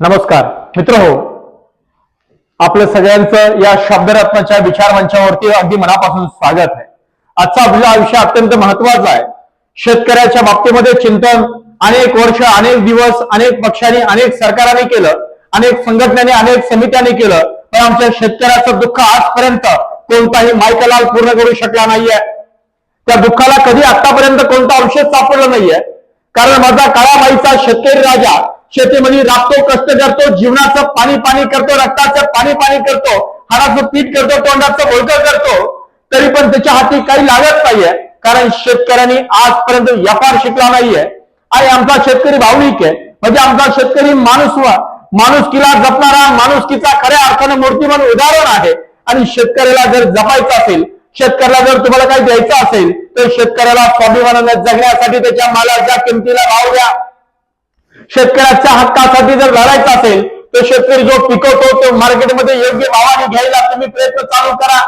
नमस्कार. मित्र हो आपलं सगळ्यांचं या शब्दरत्नाच्या विचार मंचावरती अगदी मनापासून स्वागत आहे. आजचा आपला आयुष्य अत्यंत महत्त्वाचा आहे. शेतकऱ्याच्या बाबतीमध्ये चिंतन अनेक वर्ष अनेक दिवस अनेक पक्षांनी अनेक सरकारांनी केलं अनेक संघटनांनी अनेक समित्यांनी केलं पण आमच्या शेतकऱ्याचं दुःख आजपर्यंत कोणताही मायकलाल पूर्ण करू शकला नाहीये. त्या दुःखाला कधी आतापर्यंत कोणता औषध सापडलं नाहीये. कारण माझा काळा माईचा शेतकरी राजा शेतीमध्ये राबतो कष्ट करतो जीवनाचं पाणी पाणी करतो रक्ताचं पाणी पाणी करतो हाडाचं पीठ करतो तोंडाचं बोलकं करतो तरी पण त्याच्या हाती काही लागत नाहीये. कारण शेतकऱ्यांनी आजपर्यंत व्यापार शिकला नाहीये. आणि आमचा शेतकरी भावनिक आहे. म्हणजे आमचा शेतकरी माणूस माणुसकीला जपणारा माणुसकीचा खऱ्या अर्थाने मूर्तिमान उदाहरण आहे. आणि शेतकऱ्याला जर जपायचं असेल शेतकऱ्याला जर तुम्हाला काही द्यायचं असेल तर शेतकऱ्याला स्वाभिमानाने जगण्यासाठी त्याच्या मालाच्या किमतीला भाव द्या. शेतकऱ्याच्या हक्कासाठी जर लढायचं असेल तर शेतकरी जो पिकवतो तो मार्केटमध्ये योग्य भावाने घ्यायला तुम्ही प्रयत्न चालू करा.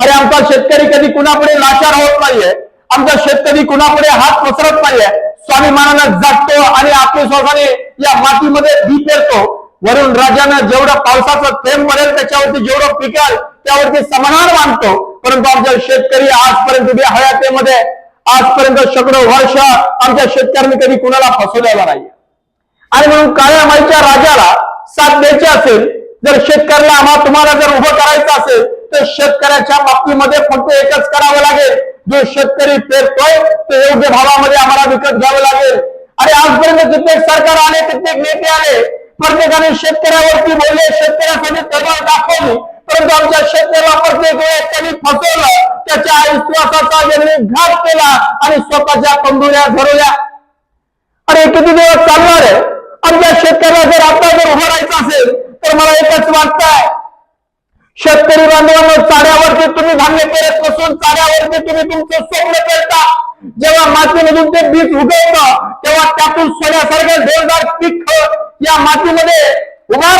अरे आमचा शेतकरी कधी कुणापुढे लाचार होत नाहीये. आमचा शेतकरी कुणापुढे हात पसरत नाहीये. स्वाभिमानानं जागतो आणि आत्मविश्वासाने या मातीमध्ये बी पेरतो. वरून राजानं जेवढं पावसाचं थेंब पडेल त्याच्यावरती जेवढं पिकेल त्यावरती समाधान मानतो. परंतु आमचा शेतकरी आजपर्यंत उभ्या हयातीमध्ये आजपर्यंत शेकडो वर्ष आमच्या शेतकऱ्यांनी कधी कुणाला फसवलेला नाही आणि म्हणून काळ्या माईच्या राजाला साथ द्यायची असेल जर शेतकऱ्याला आम्हाला तुम्हाला जर उभं करायचं असेल तर शेतकऱ्याच्या बाबतीमध्ये फक्त एकच करावं लागेल. जो शेतकरी पेरतोय तो योग्य भावामध्ये आम्हाला विकत घ्यावं लागेल. आणि आजपर्यंत कित्येक सरकार आले कित्येक नेते आले प्रत्येकाने शेतकऱ्यावरती बोलले शेतकऱ्यासाठी तलवार दाखवली परंतु आमच्या शेतकऱ्याला प्रत्येक वेळेस त्यांनी फसवलं त्याच्या विश्वासाचा ज्यांनी घात केला आणि स्वतःच्या कंदुऱ्या धरवल्या आणि किती दिवस चालणार आहे? आणि या शेतकऱ्याला जर आता जर उभं राहायचं असेल तर मला एकच वाटतंय शेतकरी बांधवांनो चाऱ्यावरती तुम्ही धान्य पेरत नसून चाऱ्यावरती तुम्ही तुमचं स्वप्न पेरता. जेव्हा मातीमधून ते बीज उगवतं तेव्हा त्यातून सोन्यासारखं ढोलदार पीक या मातीमध्ये उभा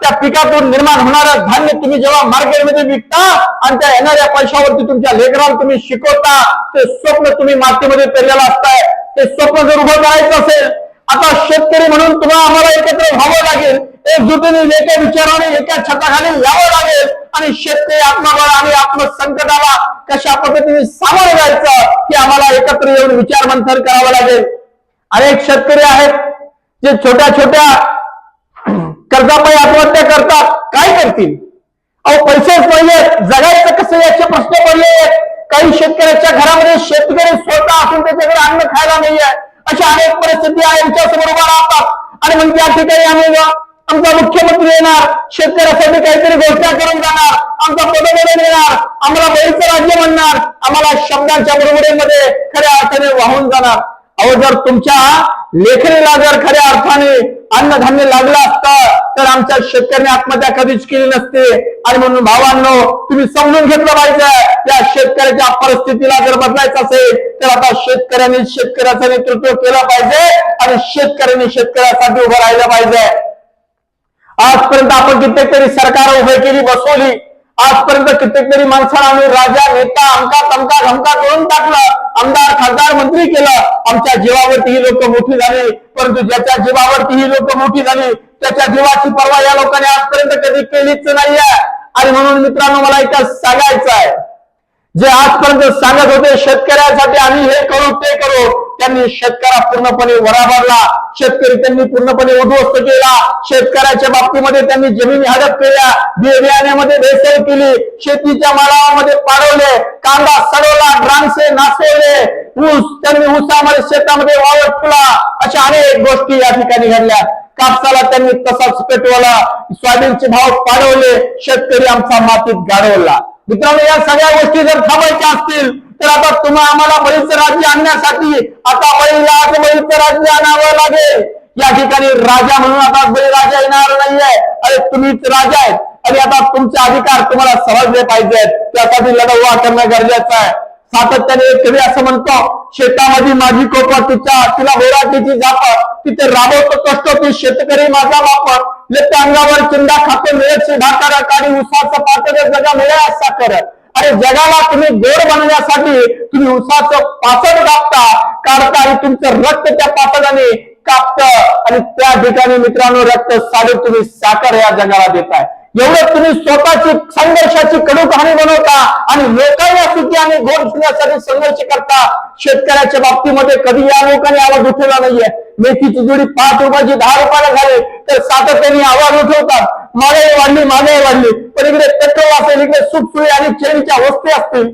त्या पिकातून निर्माण होणारं धान्य तुम्ही जेव्हा मार्केटमध्ये विकता आणि त्या येणाऱ्या पैशावरती तुमच्या लेकरांना तुम्ही शिकवता ते स्वप्न तुम्ही मातीमध्ये पेरलेलं असताय. ते स्वप्न जर उभं करायचं असेल आता शेतकरी म्हणून तुम्हाला आम्हाला एकत्र व्हावं लागेल. एकजुटीने एका विचाराने एका छताखाली यावं लागेल. आणि शेतकरी आत्मबळ आणि आत्मसंकटाला कशा पद्धतीने सामोरं जायचं की आम्हाला एकत्र येऊन विचार मंथन करावं लागेल. अनेक शेतकरी आहेत जे छोट्या छोट्या कर्जापायी आत्महत्या करतात. काय करतील? अहो पैसेच पडले. जगायचं कसं याचे प्रश्न पडले. काही शेतकऱ्याच्या घरामध्ये शेतकरी स्वतः असून त्याच्याकडे अन्न खायला नाहीये. अशा अनेक परिस्थिती आहे यांच्यासमोर उभा राहतात. आणि मग त्या ठिकाणी आम्ही आमचा मुख्यमंत्री येणार शेतकऱ्यासाठी काहीतरी घोषणा करून जाणार आमचा पदोपद येणार आम्हाला बळीचं राज्य म्हणणार आम्हाला शब्दांच्या बरोबरीमध्ये खऱ्या अर्थाने वाहून जाणार. अहो जर तुमच्या लेखणीला जर खऱ्या अर्थाने अन्नधान्य लागलं असतं तर आमच्या शेतकऱ्यांनी आत्महत्या कधीच केली नसते. आणि म्हणून भावांनो तुम्ही समजून घेतलं पाहिजे या शेतकऱ्याच्या परिस्थितीला जर बदलायचं असेल तर आता शेतकऱ्यांनी शेतकऱ्याचं नेतृत्व केलं पाहिजे आणि शेतकऱ्यांनी शेतकऱ्यासाठी उभं राहिलं पाहिजे. आजपर्यंत आपण कित्येक तरी सरकार उभे केली बसवली. आजपर्यंत कित्येक तरी माणसाला आम्ही राजा नेता अमका तमका धमका करून टाकलं. आमदार खासदार मंत्री केलं आमच्या जीवावरती ही लोक मोठी झाली. परंतु ज्याच्या जीवावरती ही लोक मोठी झाली त्याच्या जीवाची पर्वा या लोकांनी आजपर्यंत कधी केलीच नाहीये. आणि म्हणून मित्रांनो मला इथं सांगायचं आहे जे आजपर्यंत सांगत होते शेतकऱ्यासाठी आम्ही हे करू ते करू त्यांनी शेतकरा पूर्णपणे वराभरला शेतकरी त्यांनी पूर्णपणे उद्ध्वस्त केला. शेतकऱ्याच्या बाबतीमध्ये त्यांनी जमिनी हडप केल्या. बियाण्यामध्ये भेसळ केली. शेतीच्या मालामध्ये पाडवले. कांदा सडवला. ड्रांगसे नाचवले ऊस त्यांनी ऊसामध्ये शेतामध्ये वावर फुला अशा अनेक गोष्टी या ठिकाणी घडल्या. कापसाला त्यांनी तसाच पेटवला. सोयाबीनचे भाव पाडवले. शेतकरी आमचा मातीत गाडवला मित्रांनो या सगळ्या गोष्टी जर थांबायच्या असतील तर आता तुम्हा आम्हाला बळीचं राज्य आणण्यासाठी आता बळीराज बळीचं राज्य आणावं लागेल. या ठिकाणी राजा म्हणून आता बळीराजा येणार नाहीये. अरे तुम्हीच राजा आहे आणि आता तुमचे अधिकार तुम्हाला समजले पाहिजेत. त्यासाठी लढवा करणं गरजेचं आहे. सातत्याने एक कवी असं म्हणतो शेतामध्ये माझी कोप तिच्या तिला होराटीची जाप तिथे राबवतो कष्ट ती शेतकरी माझा बाप लेते अंगावर चिंदा खातो मिळत भाकर काढी उसाचं पातळ जगा मिळेल साखर अरे जगाला तुम्ही गोड बनवण्यासाठी तुम्ही उसाचं पासड कापता काढता आणि तुमचं रक्त त्या पासडाने कापत. आणि त्या ठिकाणी मित्रांनो रक्त साडे तुम्ही साखर या जगाला देताय. एवढं तुम्ही स्वतःची संघर्षाची कडू कहाणी बनवता आणि लोकांना सुखी आणि गोड ठेवण्यासाठी संघर्ष करता. शेतकऱ्याच्या बाबतीमध्ये कधी या लोकांनी आवाज उठवला नाहीये. मेथीची जोडी पाच रुपयाची दहा रुपयाला झाली तर सातत्याने आवाज उठवतात. महागाई वाढली महागाई वाढली. पण इकडे पेट्रोल असेल इकडे सुखसुळी आणि चेरीच्या वस्ती असतील.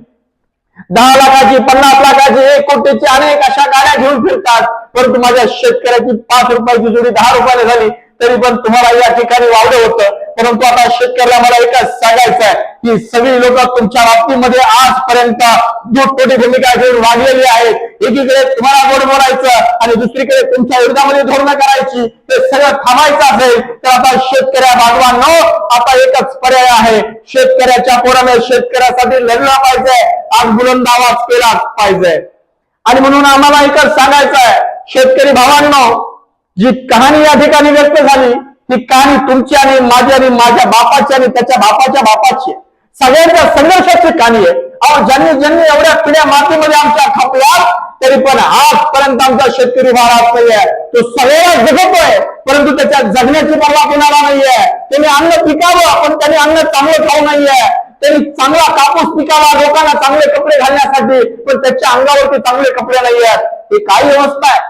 दहा लाखाची पन्नास लाखाची एक कोटीची अनेक अशा गाड्या घेऊन फिरतात. परंतु माझ्या शेतकऱ्याची पाच रुपयाची जोडी दहा रुपयाला झाली तरी पण तुम्हाला या ठिकाणी वावडं होतं. परंतु आता शेतकऱ्याला मला एकच सांगायचं आहे की सगळी लोक तुमच्या बाबतीमध्ये आजपर्यंत दूधपोटी भूमिका घेऊन वाढलेली आहे एकीकडे तुम्हाला गोड बोलायचं आणि दुसरीकडे तुमच्या विरोधामध्ये धोरणं करायची ते सगळं थांबायचं असेल तर आता शेतकऱ्या बांधवांनो आता एकच पर्याय आहे. शेतकऱ्याच्या पोराने शेतकऱ्यासाठी लढला पाहिजे आज बुलंद आवाज केलाच पाहिजे. आणि म्हणून आम्हाला एकच सांगायचं आहे शेतकरी भावांनो जी कहाणी या ठिकाणी व्यक्त झाली ती कहाणी तुमची आणि माझी आणि माझ्या बापाची आणि त्याच्या बापाच्या बापाची सगळ्यांच्या संघर्षाची कहाणी आहे. अहो ज्यांनी ज्यांनी एवढ्या पिढ्या मातीमध्ये आमच्या खपल्या तरी पण आजपर्यंत आमचा शेतकरी महाराज नाहीये. तो सगळ्याला जगतोय परंतु त्याच्या जगण्याची पर्वा कोणाला नाहीये. त्याने अन्न पिकावं पण त्याने अन्न चांगलं खाऊ नाहीये. त्यांनी चांगला कापूस पिकावा लोकांना चांगले कपडे घालण्यासाठी पण त्याच्या अंगावरती चांगले कपडे नाही आहेत ही काय व्यवस्था आहे.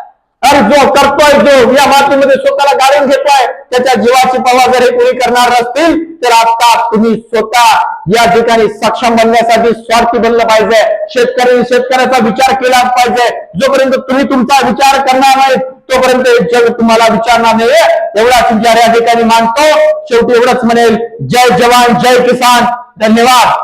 अरे जो करतोय जो या मातीमध्ये स्वतःला गाळून घेतोय त्याच्या जीवाची पवा जर हे कोणी करणार नसतील तर आता तुम्ही स्वतः या ठिकाणी सक्षम बनण्यासाठी स्वार्थी बनलं पाहिजे. शेतकरी शेतकऱ्याचा विचार केलाच पाहिजे. जोपर्यंत तुम्ही तुमचा विचार करणार नाही तोपर्यंत जग तुम्हाला विचारणार नाही एवढाच विचार या ठिकाणी मानतो. शेवटी एवढंच म्हणेल. जय जवान जय किसान. धन्यवाद.